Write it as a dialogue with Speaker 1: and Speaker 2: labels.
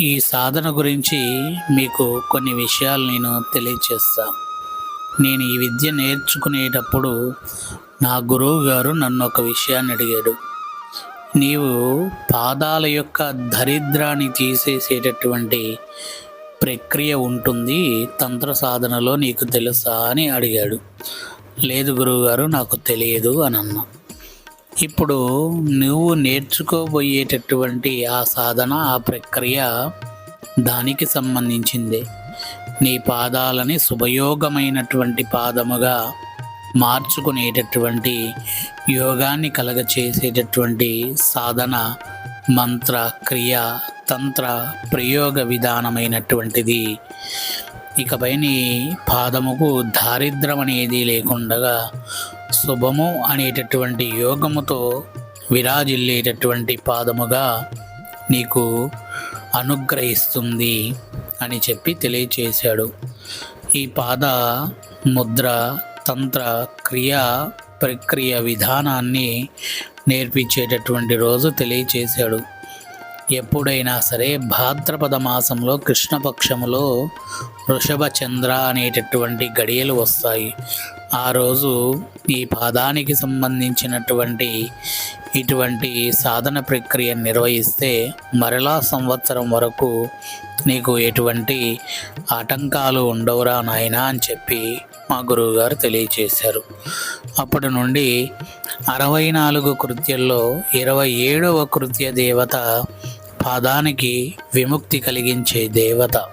Speaker 1: ఈ సాధన గురించి మీకు కొన్ని విషయాలు నేను తెలియచేస్తా. నేను ఈ విద్య నేర్చుకునేటప్పుడు నా గురువు గారు నన్ను ఒక విషయాన్ని అడిగాడు. నీవు పాదాల యొక్క దరిద్రాన్ని తీసేసేటటువంటి ప్రక్రియ ఉంటుంది తంత్ర సాధనలో నీకు తెలుసా అని అడిగాడు. లేదు గురువుగారు నాకు తెలియదు అని అన్నా. ఇప్పుడు నువ్వు నేర్చుకోబోయేటటువంటి ఆ సాధన ఆ ప్రక్రియ దానికి సంబంధించిందే. నీ పాదాలని శుభయోగమైనటువంటి పాదముగా మార్చుకునేటటువంటి యోగాన్ని కలగచేసేటటువంటి సాధన మంత్ర క్రియ తంత్ర ప్రయోగ విధానమైనటువంటిది. ఇకపై నీ పాదముకు దారిద్రం అనేది లేకుండా శుభము అనేటటువంటి యోగముతో విరాజిల్లేటటువంటి పాదముగా నీకు అనుగ్రహిస్తుంది అని చెప్పి తెలియచేశాడు. ఈ పాద ముద్ర తంత్ర క్రియ ప్రక్రియ విధానాన్ని నేర్పించేటటువంటి రోజు తెలియచేశాడు. ఎప్పుడైనా సరే భాద్రపద మాసంలో కృష్ణపక్షములో వృషభ చంద్ర అనేటటువంటి గడియలు వస్తాయి. ఆ రోజు ఈ పాదానికి సంబంధించినటువంటి ఇటువంటి సాధన ప్రక్రియ నిర్వహిస్తే మరలా సంవత్సరం వరకు నీకు ఎటువంటి ఆటంకాలు ఉండవురా నాయనా అని చెప్పి మా గురువుగారు తెలియచేశారు. అప్పటి నుండి అరవై నాలుగు కృత్యంలో ఇరవై ఏడవ కృత్య దేవత పాదానికి విముక్తి కలిగించే దేవత.